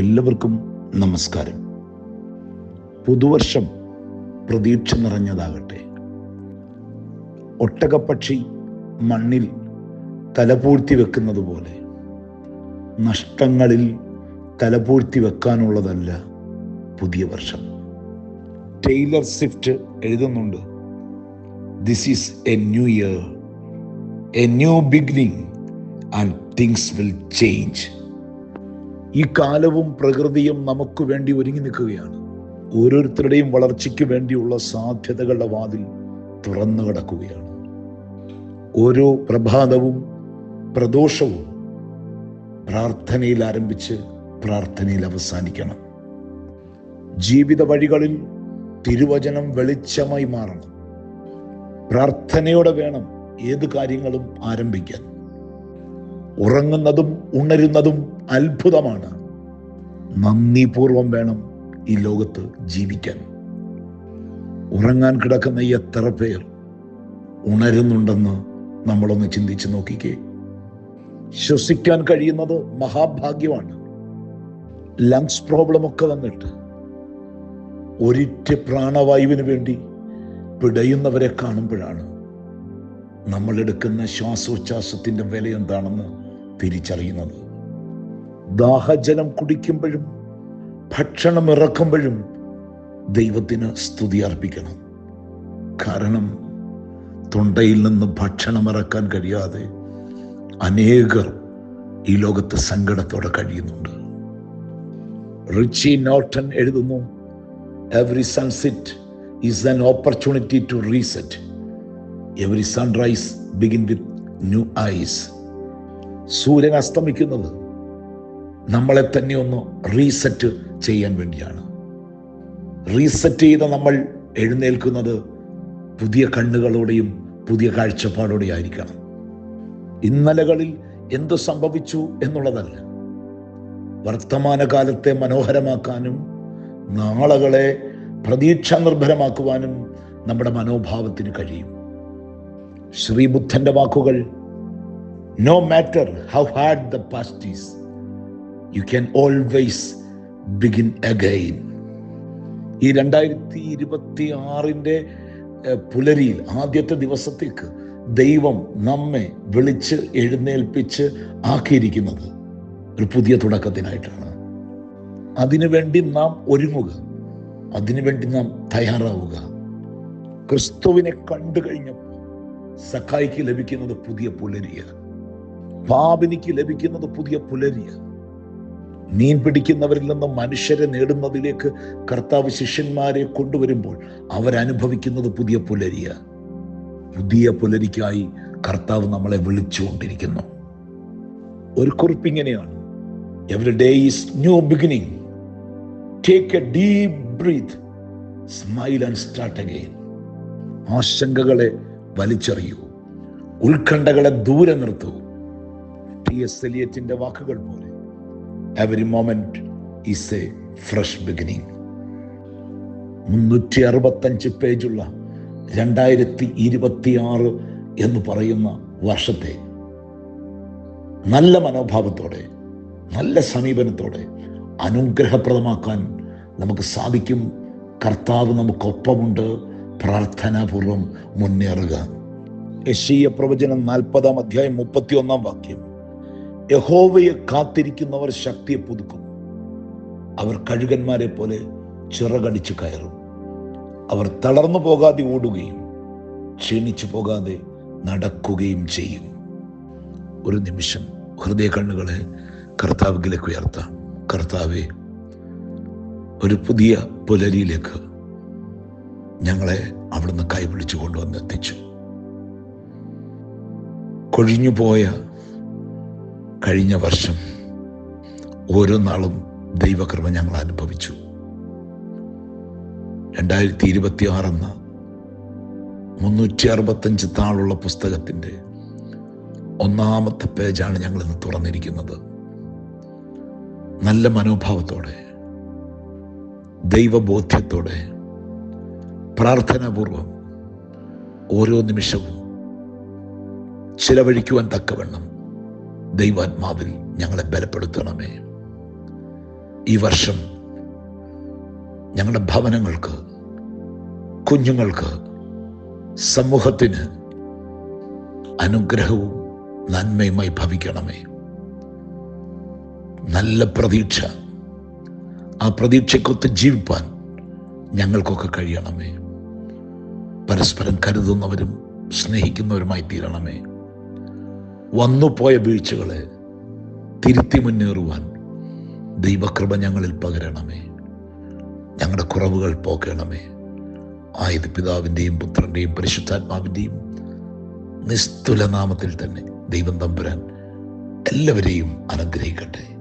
എല്ലാവർക്കും നമസ്കാരം. പുതുവർഷം പ്രതീക്ഷ നിറഞ്ഞതാകട്ടെ. ഒട്ടകപ്പക്ഷി മണ്ണിൽ തലപൂഴ്ത്തി വെക്കുന്നത് പോലെ നഷ്ടങ്ങളിൽ തലപൂഴ്ത്തി വെക്കാനുള്ളതല്ല പുതിയ വർഷം. ടൈലർ സ്വിഫ്റ്റ് എഴുതുന്നുണ്ട് this is a new year a new beginning and things will change ഈ കാലവും പ്രകൃതിയും നമുക്ക് വേണ്ടി ഒരുങ്ങി നിൽക്കുകയാണ്. ഓരോരുത്തരുടെയും വളർച്ചയ്ക്ക് വേണ്ടിയുള്ള സാധ്യതകളുടെ വാതിൽ തുറന്നു കിടക്കുകയാണ്. ഓരോ പ്രഭാതവും പ്രദോഷവും പ്രാർത്ഥനയിൽ ആരംഭിച്ച് പ്രാർത്ഥനയിൽ അവസാനിക്കണം. ജീവിത വഴികളിൽ തിരുവചനം വെളിച്ചമായി മാറണം. പ്രാർത്ഥനയോടെ വേണം ഏത് കാര്യങ്ങളും ആരംഭിക്കാൻ. ഉറങ്ങുന്നതും ഉണരുന്നതും അത്ഭുതമാണ്. നന്ദിപൂർവം വേണം ഈ ലോകത്ത് ജീവിക്കാൻ. ഉറങ്ങാൻ കിടക്കുന്ന എത്ര പേർ ഉണരുന്നുണ്ടെന്ന് നമ്മളൊന്ന് ചിന്തിച്ചു നോക്കിക്കേ. ശ്വസിക്കാൻ കഴിയുന്നത് മഹാഭാഗ്യമാണ്. ലങ്സ് പ്രോബ്ലം ഒക്കെ വന്നിട്ട് ഒരിറ്റ് പ്രാണവായുവിന് വേണ്ടി പിടയുന്നവരെ കാണുമ്പോഴാണ് നമ്മൾ എടുക്കുന്ന ശ്വാസോച്ഛ്വാസത്തിന്റെ വില എന്താണെന്ന് തിരിച്ചറിയുന്നത്. ദാഹജലം കുടിക്കുമ്പോഴും ഭക്ഷണം ഇറക്കുമ്പോഴും ദൈവത്തിന് സ്തുതി അർപ്പിക്കണം. കാരണം തൊണ്ടയിൽ നിന്ന് ഭക്ഷണം ഇറക്കാൻ കഴിയാതെ അനേകർ ഈ ലോകത്ത് സങ്കടത്തോടെ കഴിയുന്നുണ്ട്. റിച്ചി നോട്ടൻ എഴുതുന്നു every sunset is an opportunity to reset every sunrise begin with new eyes സൂര്യൻ അസ്തമിക്കുന്നത് നമ്മളെ തന്നെ ഒന്ന് റീസെറ്റ് ചെയ്യാൻ വേണ്ടിയാണ്. റീസെറ്റ് ചെയ്ത നമ്മൾ എഴുന്നേൽക്കുന്നത് പുതിയ കണ്ണുകളോടെയും പുതിയ കാഴ്ചപ്പാടോടെ ആയിരിക്കണം. ഇന്നലകളിൽ എന്ത് സംഭവിച്ചു എന്നുള്ളതല്ല. വർത്തമാനകാലത്തെ മനോഹരമാക്കാനും നാളകളെ പ്രതീക്ഷ നിർഭരമാക്കുവാനും നമ്മുടെ മനോഭാവത്തിന് കഴിയും. ശ്രീബുദ്ധന്റെ വാക്കുകൾ no matter how hard the past is, you can always begin again ഈ രണ്ടായിരത്തി ഇരുപത്തി ആറിന്റെ പുലരിയിൽ ആദ്യത്തെ ദിവസത്തേക്ക് ദൈവം നമ്മെ വിളിച്ച് എഴുന്നേൽപ്പിച്ച് ആക്കിയിരിക്കുന്നത് ഒരു പുതിയ തുടക്കത്തിനായിട്ടാണ്. അതിനുവേണ്ടി നാം ഒരുങ്ങുക. അതിനുവേണ്ടി നാം തയ്യാറാവുക. ക്രിസ്തുവിനെ കണ്ടു കഴിഞ്ഞപ്പോൾ സഖായിക്ക് ലഭിക്കുന്നത് പുതിയ പുലരിയ പാപിനിക്ക് ലഭിക്കുന്നത് പുതിയ പുലരിയ മീൻ പിടിക്കുന്നവരിൽ നിന്ന് മനുഷ്യരെ നേടുന്നതിലേക്ക് കർത്താവ് ശിഷ്യന്മാരെ കൊണ്ടുവരുമ്പോൾ അവരനുഭവിക്കുന്നത് പുതിയ പുലരിയ പുതിയ പുലരിക്കായി കർത്താവ് നമ്മളെ വിളിച്ചുകൊണ്ടിരിക്കുന്നു. ഒരു കുറിപ്പ് ഇങ്ങനെയാണ് every day is new beginning take a deep breath smile and start again ആശങ്കകളെ വലിച്ചെറിയൂ. ഉത്കണ്ഠകളെ ദൂരെ നിർത്തൂ. ടി എസ് വാക്കുകൾ പോലെ. Every moment is a fresh beginning മുന്നൂറ്റി അറുപത്തഞ്ച് പേജുള്ള രണ്ടായിരത്തി ഇരുപത്തി ആറ് എന്ന് പറയുന്ന വർഷത്തെ നല്ല മനോഭാവത്തോടെ നല്ല സമീപനത്തോടെ അനുഗ്രഹപ്രദമാക്കാൻ നമുക്ക് സാധിക്കും. കർത്താവ് നമുക്കൊപ്പമുണ്ട്. പ്രാർത്ഥനാപൂർവം മുന്നേറുക. യശീയ പ്രവചനം നാൽപ്പതാം അധ്യായം മുപ്പത്തി ഒന്നാം വാക്യം. യഹോവയെ കാത്തിരിക്കുന്നവർ ശക്തിയെ പുതുക്കും അവർ കഴുകന്മാരെ പോലെ ചിറകടിച്ച് കയറും. അവർ തളർന്നു പോകാതെ ഓടുകയും ക്ഷീണിച്ചു പോകാതെ നടക്കുകയും ചെയ്യും. ഒരു നിമിഷം ഹൃദയ കണ്ണുകളെ കർത്താവിലേക്ക് ഉയർത്താം. കർത്താവെ ഒരു പുതിയ പുലരിയിലേക്ക് ഞങ്ങളെ അവിടുന്ന് കൈപിടിച്ചു കൊണ്ടുവന്ന് എത്തിച്ചു കൊഴിഞ്ഞുപോയ കഴിഞ്ഞ വർഷം ഓരോ നാളും ദൈവകൃപ ഞങ്ങൾ അനുഭവിച്ചു. രണ്ടായിരത്തി ഇരുപത്തി ആറെന്ന മുന്നൂറ്റി അറുപത്തഞ്ച് താളുള്ള പുസ്തകത്തിന്റെ ഒന്നാമത്തെ പേജാണ് ഞങ്ങൾ ഇന്ന് തുറന്നിരിക്കുന്നത്. നല്ല മനോഭാവത്തോടെ ദൈവബോധ്യത്തോടെ പ്രാർത്ഥനാപൂർവം ഓരോ നിമിഷവും ചിലവഴിക്കുവാൻ തക്കവണ്ണം ദൈവാത്മാവിൽ ഞങ്ങളെ ബലപ്പെടുത്തണമേ. ഈ വർഷം ഞങ്ങളുടെ ഭവനങ്ങൾക്ക് കുഞ്ഞുങ്ങൾക്ക് സമൂഹത്തിന് അനുഗ്രഹവും നന്മയുമായി ഭവിക്കണമേ. നല്ല പ്രതീക്ഷ. ആ പ്രതീക്ഷയ്ക്കൊത്ത് ജീവിപ്പാൻ ഞങ്ങൾക്കൊക്കെ കഴിയണമേ. പരസ്പരം കരുതുന്നവരും സ്നേഹിക്കുന്നവരുമായി തീരണമേ വന്നുപോയ വീഴ്ചകളെ തിരുത്തി മുന്നേറുവാൻ ദൈവകൃപ ഞങ്ങളിൽ പകരണമേ. ഞങ്ങളുടെ കുറവുകൾ പോക്കണമേ. ആയത് പിതാവിന്റെയും പുത്രന്റെയും പരിശുദ്ധാത്മാവിന്റെയും നിസ്തുലനാമത്തിൽ തന്നെ ദൈവം തമ്പുരാൻ എല്ലാവരെയും അനുഗ്രഹിക്കട്ടെ.